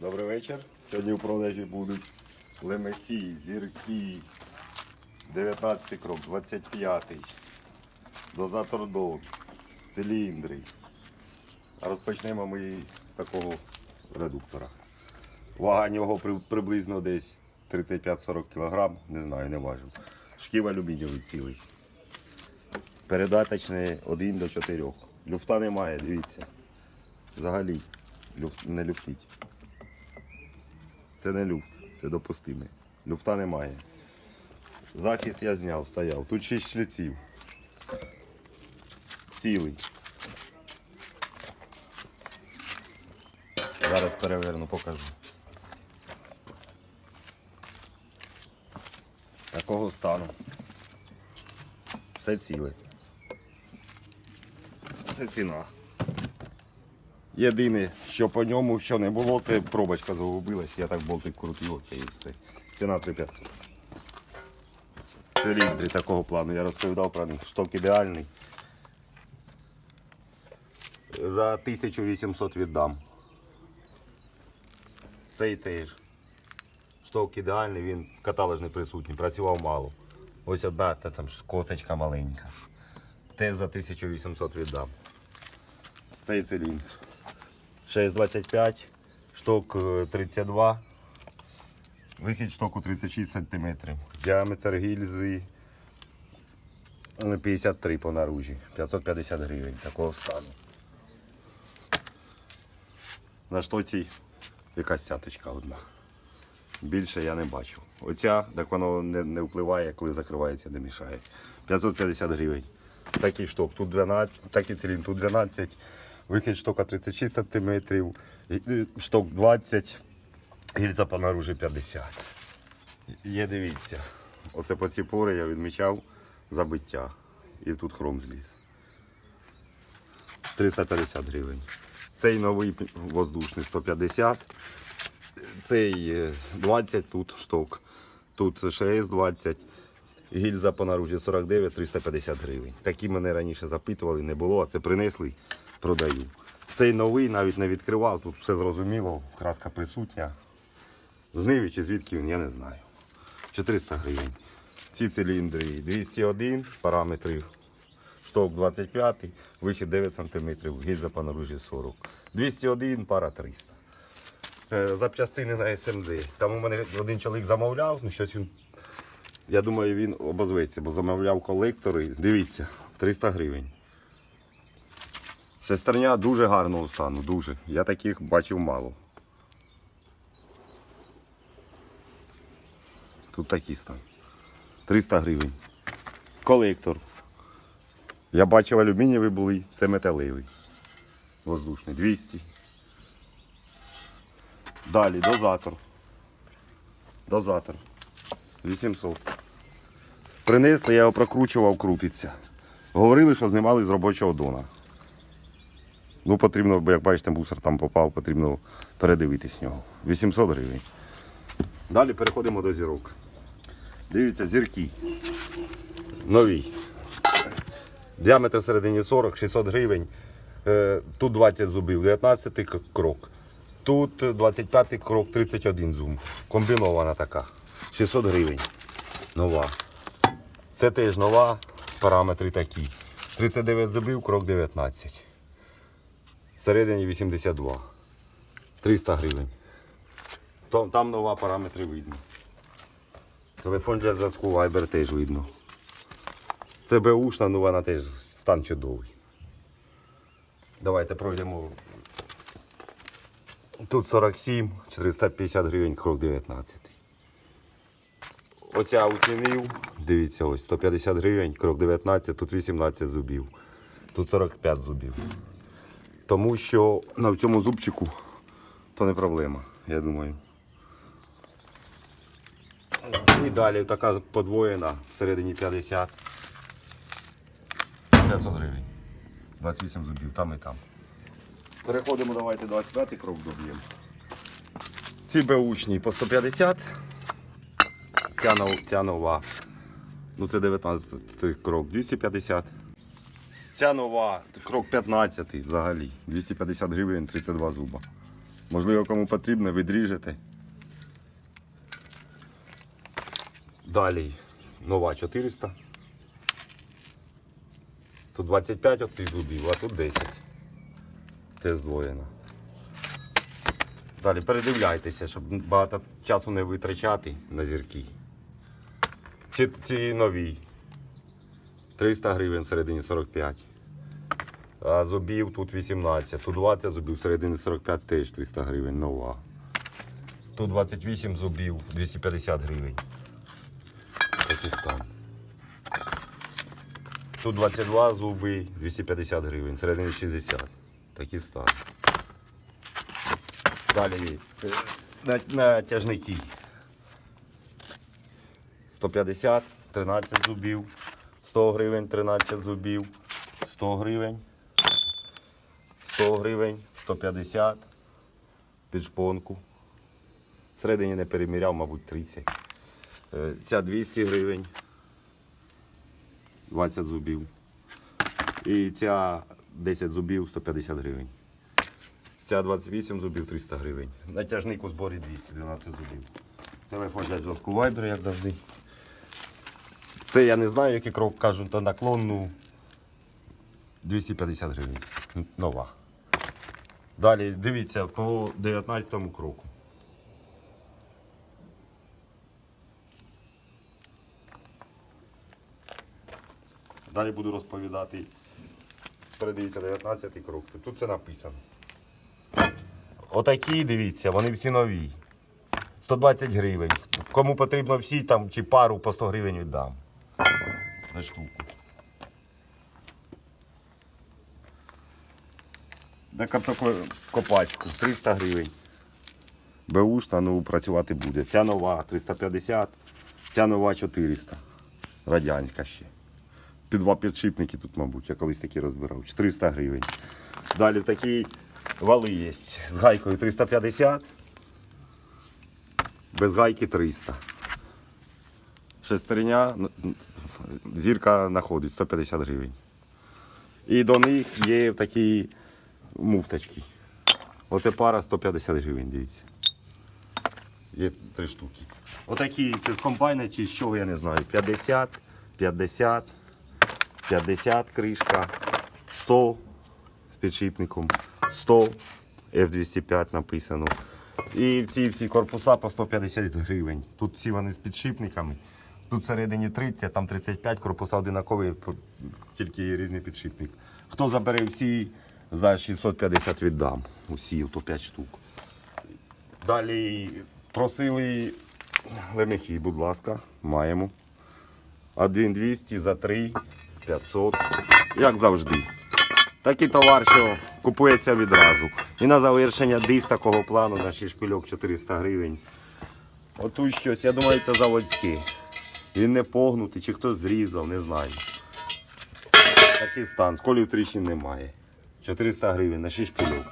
Добрий вечір. Сьогодні у продажі будуть лемехи, зірки. 19 крок, 25. Дозатор док, циліндри. Розпочнемо ми з такого редуктора. Вага нього приблизно десь 35-40 кг, не знаю, не важу. Шків алюмінієвий цілий. Передаточний 1 до 4. Люфта немає, дивіться. Взагалі люфт, не люфтить. Це не люфт, це допустиме. Люфта немає. Захід я зняв, стояв. Тут 6 шліців. Цілий. Зараз переверну, покажу. Такого стану. Все ціле. Це ціна. Єдине, що по ньому що не було, це пробочка загубилась, я так болтик крутив, оце і все. Ціна 3500. Циліндри такого плану, я розповідав про них. Шток ідеальний. За 1800 віддам. Цей теж. Шток ідеальний, він каталож не присутній, працював мало. Ось одна та там косочка маленька. Теж за 1800 віддам. Цей циліндр. 6,25, шток е, 32, вихід штоку 36 см. Діаметр гільзи е, 53 по наружі, 550 гривень такого стану. На штоці якась цяточка одна. Більше я не бачу. Оця, так воно не, не впливає, коли закривається, не мішає. 550 гривень. Такий шток, тут 12, такий циліндр, тут 12, вихід штока 36 см, шток 20, гільза по наружі 50. Є, дивіться, оце по ці пори я відмічав забиття. І тут хром зліз. 350 гривень. Цей новий воздушний 150. Цей е, 20 тут шток. Тут ШС 20. Гільза по наружі 49, 350 гривень. Такі мене раніше запитували, не було, а це принесли, продаю. Цей новий навіть не відкривав, тут все зрозуміло, краска присутня. З Ниві чи звідки він, я не знаю. 400 гривень. Ці циліндри 201, параметри шток 25, вихід 9 см, гільза по 40. 201, пара 300. Е, Запчастини на СМД. Там у мене один чоловік замовляв, ну щось він я думаю, він обозветься, бо замовляв колектори. Дивіться, 300 гривень. Шестерня дуже гарного стану, дуже. Я таких бачив мало. Тут такий стан. 300 гривень. Колектор. Я бачив алюмінієві були, це металевий. Воздушний. 200. Далі дозатор. Дозатор. 800. Принесли, я його прокручував, крутиться. Говорили, що знімали з робочого дона. Ну, потрібно, бо як бачите, бусер там попав, потрібно передивитись нього. 800 гривень. Далі переходимо до зірок. Дивіться, зірки. Нові. Діаметр всередині 40, 600 гривень. Е, Тут 20 зубів, 19 крок. Тут 25 крок, 31 зуб. Комбінована така. 600 гривень. Нова. Це теж нова, параметри такі. 39 зубів, крок 19. Всередині 82. 300 гривень. Там, там нова параметри видно. Телефон для зв'язку Viber теж видно. Це Бушна, ну вона теж стан чудовий. Давайте пройдемо. Тут 47, 450 гривень, крок 19. Оця оцінив, дивіться, ось 150 гривень, крок 19, тут 18 зубів, тут 45 зубів. Тому що на цьому зубчику то не проблема, я думаю. І далі така подвоєна, всередині 50. 500 гривень. 28 зубів, там і там. Переходимо, давайте 25 крок доб'ємо. Ці беушні по 150. Ця, ця нова. Ну це 19 крок, 250. Ця нова, крок 15 взагалі. 250 гривень, 32 зуба. Можливо, кому потрібно, відріжете. Далі нова 400. Тут 25 оцих зубів, а тут 10. Те здвоєно. Далі передивляйтеся, щоб багато часу не витрачати на зірки. Ці, ці нові. 300 гривень всередині 45. А зубів тут 18. Тут 20 зубів всередині 45 теж 300 гривень нова. Тут 28 зубів 250 гривень. Такий стан. Тут 22 зуби 250 гривень, всередині 60. Такий стан. Далі на, натяжники. 150, 13 зубів, 100 гривень, 13 зубів, 100 гривень, 100 гривень, 150 під шпонку. Всередині не переміряв, мабуть, 30. Е, Ця 200 гривень, 20 зубів. І ця 10 зубів 150 гривень. Ця 28 зубів 300 гривень. Натяжник у зборі 212 зубів. Телефон для зв'язку Viber, як завжди. Це я не знаю, який крок кажуть, то наклонну 250 гривень. Нова. Далі дивіться по 19 кроку. Далі буду розповідати. Передивіться 19 крок. Тут це написано. Отакі, дивіться, вони всі нові. 120 гривень. Кому потрібно всі там чи пару по 100 гривень віддам. За штуку. На таку копачку 300 гривень. Беушна, ну працювати буде. Ця нова 350, ця нова 400. Радянська ще. Під два підшипники тут, мабуть, я колись такі розбирав. 400 гривень. Далі такі вали є. З гайкою 350. Без гайки 300. Шестерня, зірка знаходить 150 гривень. І до них є такі муфточки. Оце пара 150 гривень, дивіться. Є три штуки. Отакі, це з комбайна чи з чого, я не знаю. 50, 50, 50 кришка, 100 з підшипником, 100 F205 написано. І ці всі корпуса по 150 гривень. Тут всі вони з підшипниками. Тут всередині 30, там 35, корпуса одинакові, тільки різний підшипник. Хто забере всі, за 650 віддам. Усі, то 5 штук. Далі просили лемехи, будь ласка, маємо. 1200 за 3, 500. Як завжди. Такий товар, що купується відразу. І на завершення дис такого плану на шпильок 400 гривень. Отут щось, я думаю, це заводське. Він не погнутий, чи хтось зрізав, не знаю. Такий стан, сколів тріщин немає. 400 гривень на 6 шпильок.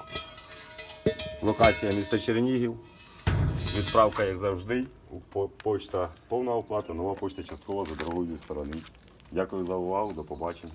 Локація міста Чернігів. Відправка, як завжди. Почта повна оплата, нова почта часткова за дорогою сторони. Дякую за увагу, до побачення.